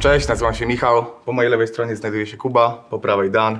Cześć, nazywam się Michał. Po mojej lewej stronie znajduje się Kuba, po prawej Dan.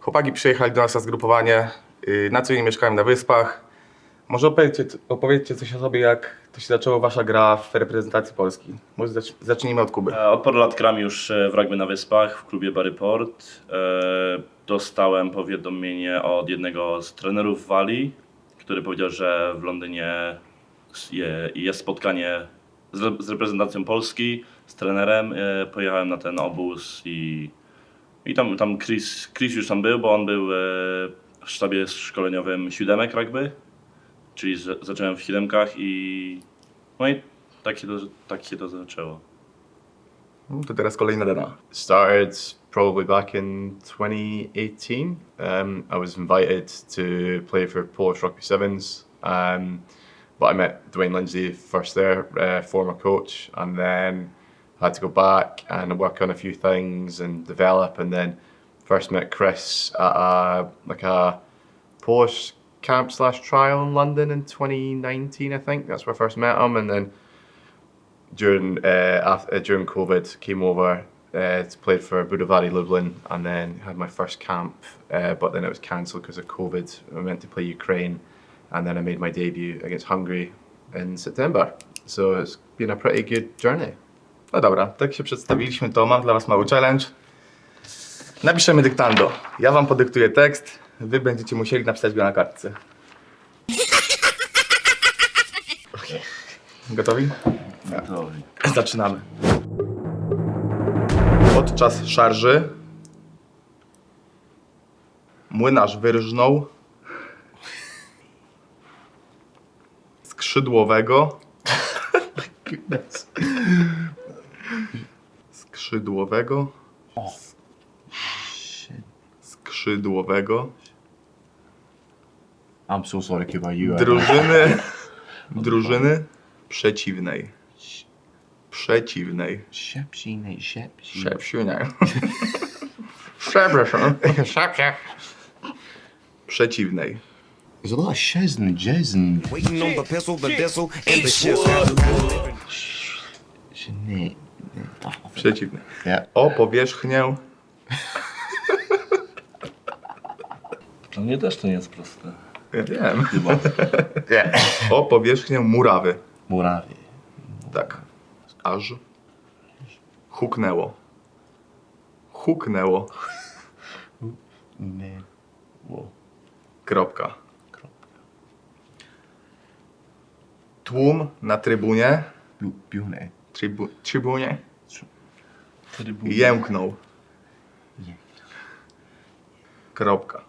Chłopaki przyjechali do nas na zgrupowanie. Yy, Na co dzień mieszkałem na wyspach. Może opowiedzcie, opowiedzcie coś o sobie, jak to się zaczęło wasza gra w reprezentacji Polski. Może zacz- zacznijmy od Kuby. E, Od paru lat gram już e, w rugby na Wyspach w klubie Baryport. E, Dostałem powiadomienie od jednego z trenerów Walii, który powiedział, że w Londynie je- jest spotkanie z reprezentacją Polski, z trenerem. E, Pojechałem na ten obóz i, i tam, tam Chris, Chris już tam był, bo on był e, w sztabie szkoleniowym siódemek rugby, czyli z- zacząłem w siódemkach i no i tak się to, tak się to zaczęło. No To teraz kolejna Dana. started probably back in 2018. Um, I was invited to play for Polish Rugby Sevens, um, but I met Dwayne Lindsay first there, uh, former coach, and then had to go back and work on a few things and develop. And then first met Chris at a like a Polish camp slash trial in London in 2019, I think. That's where I first met him, and then during uh, after, during COVID came over uh, to play for Budavari Lublin and then had my first camp, uh, but then it was cancelled because of COVID. I went to play Ukraine, and then I made my debut against Hungary in September. So it's been a pretty good journey. No dobra, tak się przedstawiliśmy, to mam dla was mały challenge. Napiszemy dyktando. Ja wam podyktuję tekst, wy będziecie musieli napisać go na kartce. Gotowi? Gotowi. Zaczynamy. Podczas szarży młynarz wyrżnął skrzydłowego skrzydłowego skrzydłowego I'm so sorry, Kuba. You drużyny drużyny przeciwnej przeciwnej shepshy. Szepsiu, nie. Przepraszam. Przeciwnej. There's a lot of shiz and jizz and Waiting on the pistol, the diesel, and the. Przeciwnej. Yeah. O powierzchnię Dla mnie też to nie jest proste. ja wiem. Chyba. Yeah. O powierzchnię murawy. Moravi. Tak. Aż huknęło. Huknęło. Whoa. Kropka. Tłum na trybunie. Bu- Bune. Trybu, trybunie. Trybuny. Jęknął. Kropka.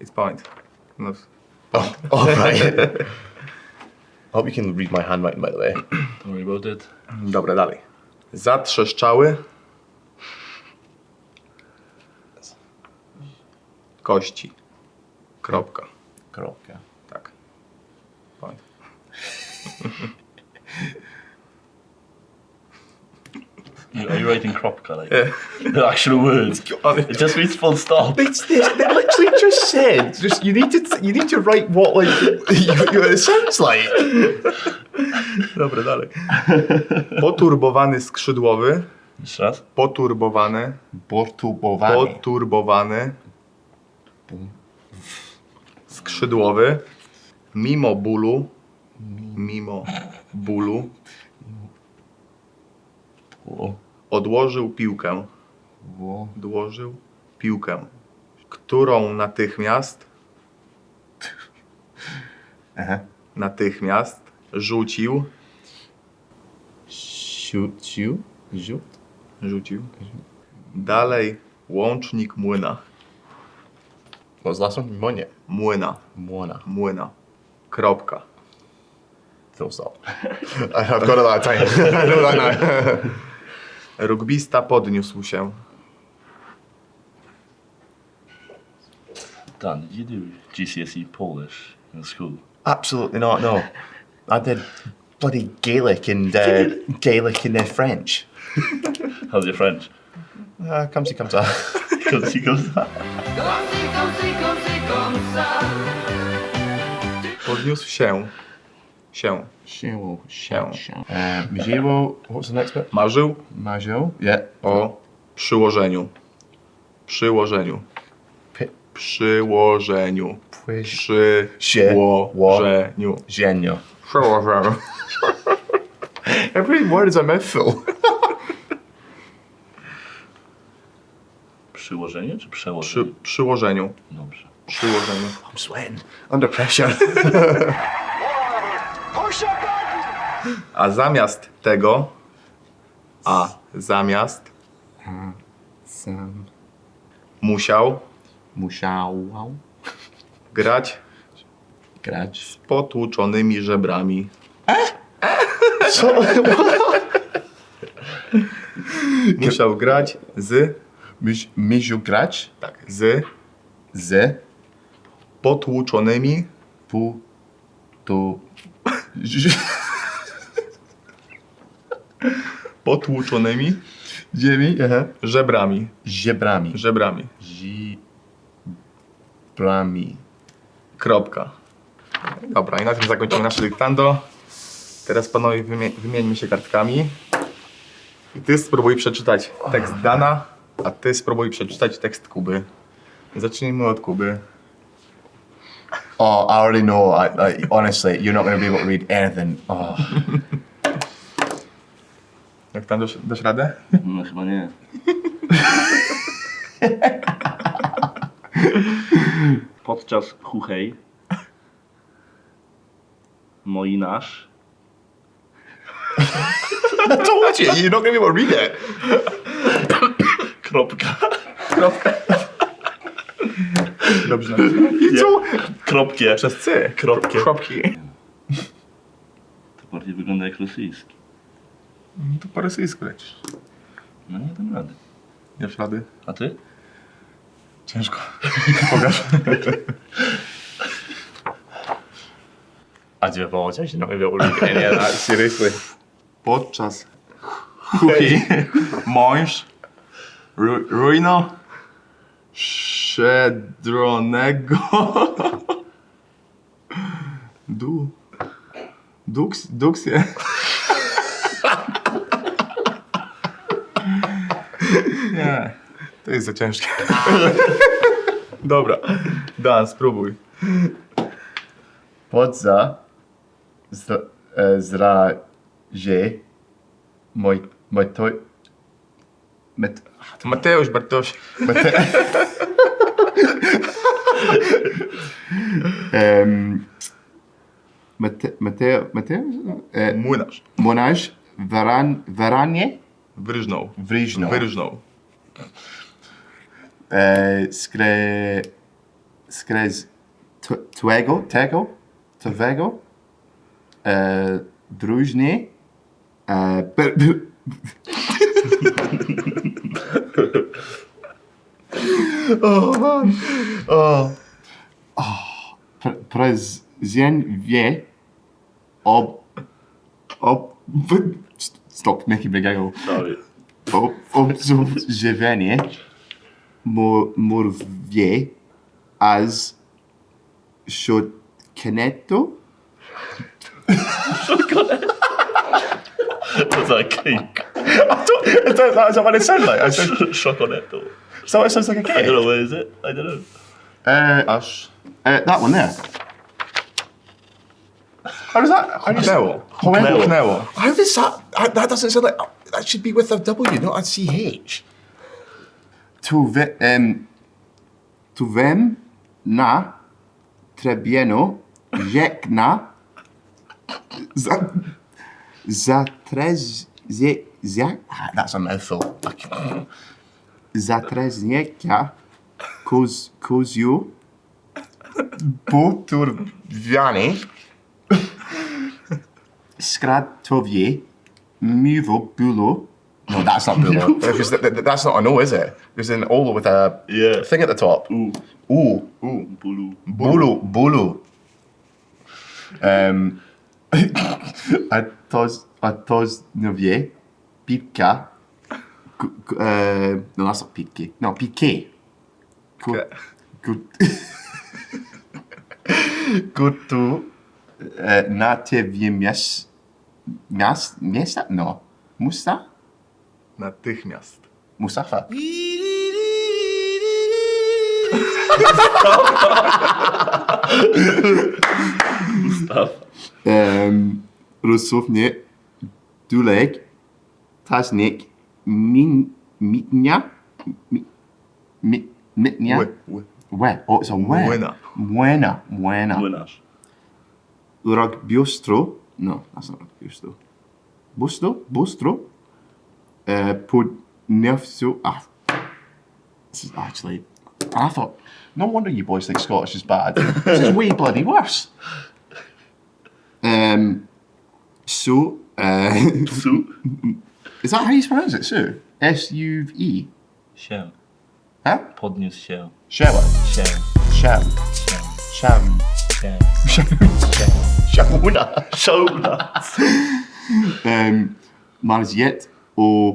It's point. No, Oh, all right. I hope you can read my handwriting, by the way. Don't worry about it. Dobra, dalej. Zatrzeszczały kości. Kropka. Kropka. Tak. Point. are you writing kropka like the actual words? It just means full stop. They, they, they literally just said, just you need to you need to write what like you, you, it sounds like. Dobra, dalej. Poturbowany skrzydłowy. Jeszcze raz. Poturbowany. Bortubowany. Poturbowany. Skrzydłowy. Mimo bólu. Mimo bólu. Odłożył piłkę. Odłożył piłkę. Którą natychmiast. Uh-huh. Natychmiast rzucił. Shoot you. Shoot. Rzucił. Dalej łącznik młyna. The last one? Monia. Młyna. Mona. Młyna. Kropka. Full stop. I've got it that time. I know that now. Rugbista podniósł się. Dan, did you do GCSE Polish in school? Absolutely not. No, I did bloody Gaelic and uh, Gaelic and uh, French. How's your French? Uh, comes he comes out. Because he goes. Podniósł się. Się. Się. Się. Się. Uh, Mziło. What's the next bit? Marzył Majo. Yeah. o przyłożeniu. Przyłożeniu. Pi- Przyłożeniu. Pwy- Przyłożeniu. Genio. Przyłożeniu. Every word is a mouthful. Przyłożenie czy Przy, przełożenie? przyłożeniu. Dobrze. Przyłożeniu. I'm sweating. Under pressure. A zamiast tego, a zamiast Sam. musiał Musiał. grać Grać. z potłuczonymi żebrami. Co? Musiał grać z, Miziu grać tak, z z potłuczonymi pu to potłuczonymi ziemi aha. żebrami. żebrami. Żebrami. Żebrami. Kropka. Dobra, i na tym zakończymy nasze dyktando. Teraz panowie wymie- wymieńmy się kartkami. I ty spróbuj przeczytać tekst Dana, a ty spróbuj przeczytać tekst Kuby. Zacznijmy od Kuby. Oh, I already know. I, I honestly, you're not going to be able to read anything. Oh. Jak tam dasz, dasz radę? No chyba nie. Podczas chuchej moi nasz I told you, you're not going to be able to read it. kropka Kropka. Dobrze. You told. kropkie Przez C. Kropki. Kropki. to bardziej wygląda jak rosyjski. No to po rosyjsku lecisz. No nie dam rady. Nie dasz rady? A ty? Ciężko. Pokaż. I able to read any of that. Seriously. Podczas chuchi mąż ru, ruino szedronego du. Duks, duksje nie to jest za ciężkie. Dobra Dan spróbuj. Podza z, e, zrazie moj, moj to, met, Mateusz Bartosz. Mete, um, mete, Mateo, Mateo, e, młynarz. Monarz Varan, Varanie wyrżnął Wryżno wyrżnął e, skre, skrez twego, tego, twego? E, drużnie e, per, per, oh man oh, oh. Pre, prezentuje ob ob stop making me giggle Sorry. o, obserwowanie mur, murwie as za cake. is that, is that what it sounds like? I said. Is that what it sounds like a cake. I don't know where is it. I don't know. Uh, aż uh, that one there. How does that? How does Pchnęło. Pchnęło. Pchnęło. How does that? That doesn't sound like that should be with a W, not a CH. To ve, um, tu vem na trebieno jekna za za trez ze za ah, that's a mouthful. Za trezniekia kuz kuziu buturwiany Skratowie, Muvo, Bulo. No, that's not Bulo. because th- th- that's not a no, is it? There's an Olo with a Yeah. thing at the top. U. Ooh, U. Bulu. Bulu, Bulu. Um, a tos, a tos novie, Pipka. Gu- gu- Uh, no. No. Okay. Good. Good to e, natychmiast... Miast, miasta? No. Musta? Natychmiast. Mustafa. Staw. Um, rozsłownie Dulek, Tasnik, Min, Mitnia, Mi- Mi- Mitnia, Ły, ły. Łe, o, it's a łe. Młyna. Młyna, młyna. Młynarz. Rogbiostro, no, that's not Rogbiostro. Bustro, Bustro, uh, Podnefsu, ah, this is actually, I thought, no wonder you boys think Scottish is bad. this is way bloody worse. Um, so, uh, Su. is that how you pronounce it, Sue? S-U-E? Się. Huh? Podniósł się. Shewa. Się. Sham. Sham. Się. Shamuna. Szałna. Um, Marziet or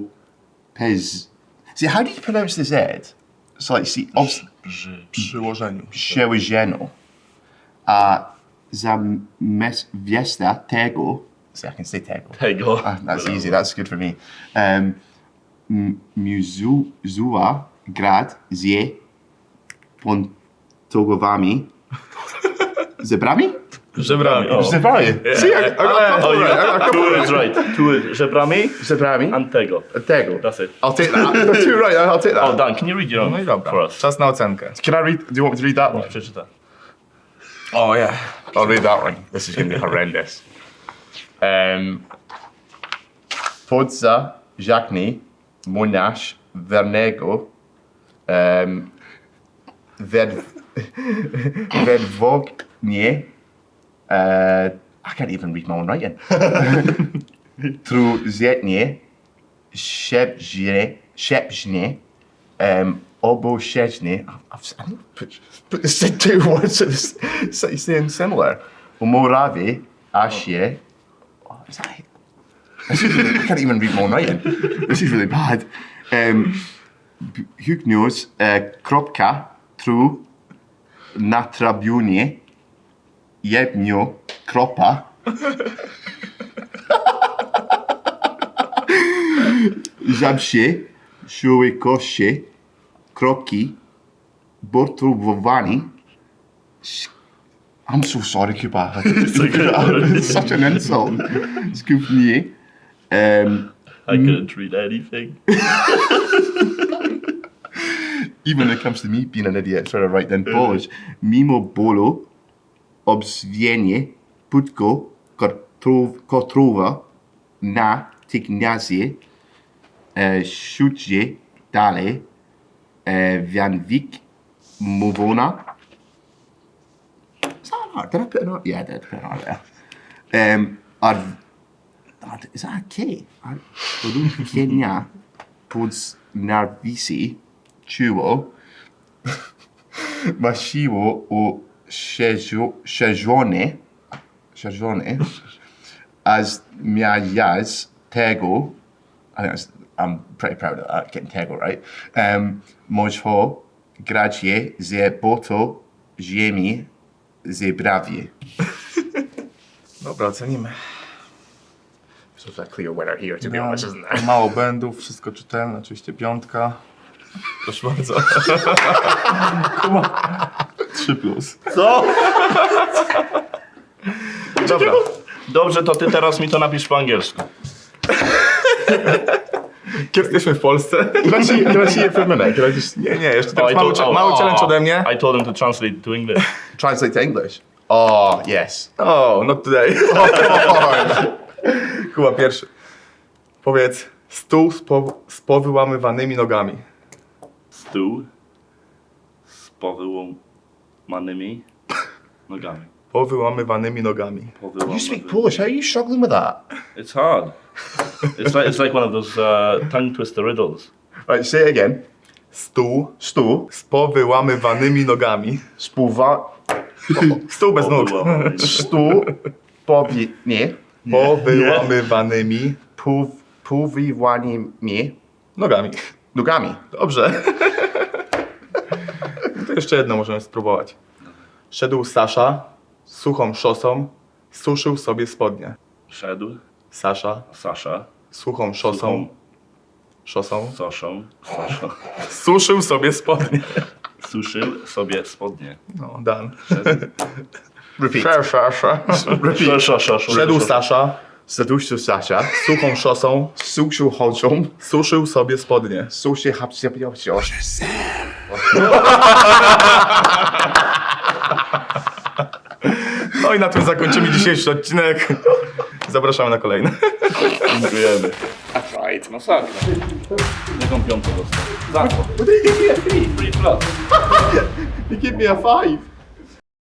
Pez. See, how do you pronounce the Z? It's like, see, obviously, Brzy. Przyłożeniu. Shewageno. Uh, Zamesviesta Tego. See, I can say Tego. Tego. Ah, that's easy, that's good for me. Um, M- Muzua Grad Zie Pontogowami. Zebrami? Żebrami. O. Zebrami. See, I, I got a couple Oh, right. I got a couple two right. is right. Two is żebrami Zebrami. and tego. Tego. That's it. I'll take that. The two right, I'll take that. Oh, Dan, can you read your own No i for us? Czas na ocenkę. Can I read? Do you want me to read that one? Przeczytaj. Oh yeah, I'll read that one. This is going to be horrendous. Um, Podza, Monash, Vernego, um, Ved, Vedvogne, uh, I can't even read my own writing. Truzetnie, Shepjne, Shepjne, um, Oboshechne. I've, I've put, put said two words that s- saying similar. Moravi, Ashye. Oh, that it? This is really- I can't even read my own writing. This is really bad. Um, Hugnos, uh, Kropka, Tru, Natrabunie, Jebnio, Kropa. Żabsie, Szułykosie, Kroki, Bortrubowani. Sk- I'm so sorry, Kuba. it's such an insult. Skufnie. Um, I couldn't read anything. even when it comes to me being an idiot trying to write down Polish. Mimo Bolo, Obswienie, Putko, Kotrov- Kotrova, Na, Tignazie, uh, Szucie, Dale, uh, Vianvik, Movona. Is that an R? Did I put an R? Yeah, I did put an R there. Um, Ar, Ar, is that a K? Ar, Kenya, Pods Narvisi, Chuo, Mashiwo o Shejo- Shejone, Shejone, as Miayaz Tego, I think that's, I'm pretty proud of that, getting Tego right. Um, Mojho, Gracie, Ze Boto, Ziemi, Ze Bravie. Dobra, ocenimy. It's a clear winner here, to be No, honest, isn't there? Mało błędów, wszystko czytelne, oczywiście piątka. Proszę bardzo. 3 plus. Co? Dobra. Dobrze, to ty teraz mi to napisz po angielsku. Kiedy jesteśmy w Polsce? Minute? Can I just Nie, nie, jeszcze Oh, teraz I mały, told- oh, mały challenge oh, ode mnie. I told him to translate to English. translate to English? Oh, yes. Oh, not today. Kuba pierwszy. Powiedz, stół z, po, z powyłamywanymi nogami. Stół z powyłamanymi nogami. Powyłamywanymi nogami. You speak Polish. How are you struggling with that? It's hard. It's like it's like one of those uh, tongue twister riddles. Right, say it again. Stół Stu, z powyłamywanymi nogami. spuwa, Stół bez nóg. Stu, powi, nie, Powyłamywanymi puwiwani mnie, nogami. nogami. Dobrze. To jeszcze jedno możemy spróbować. Szedł Sasza suchą szosą, Suszył sobie spodnie. Szedł. Sasza Sasza. suchą szosą. Szosą. Soszą. Soszą. Suszył sobie spodnie. Suszył sobie spodnie. No, Dan. Repeat. Sasza. Repeat. Szedł sza. Sasza Sadusho Sasha. suchą szosą. Social Hodgson. Suszył sobie spodnie. Social Hapsiapiosiosz. No i na tym zakończymy dzisiejszy odcinek. Zapraszamy na kolejny. Dziękujemy. Right, masakra. Jaką piątą dostał? Za to. Free plus. He gave me a five.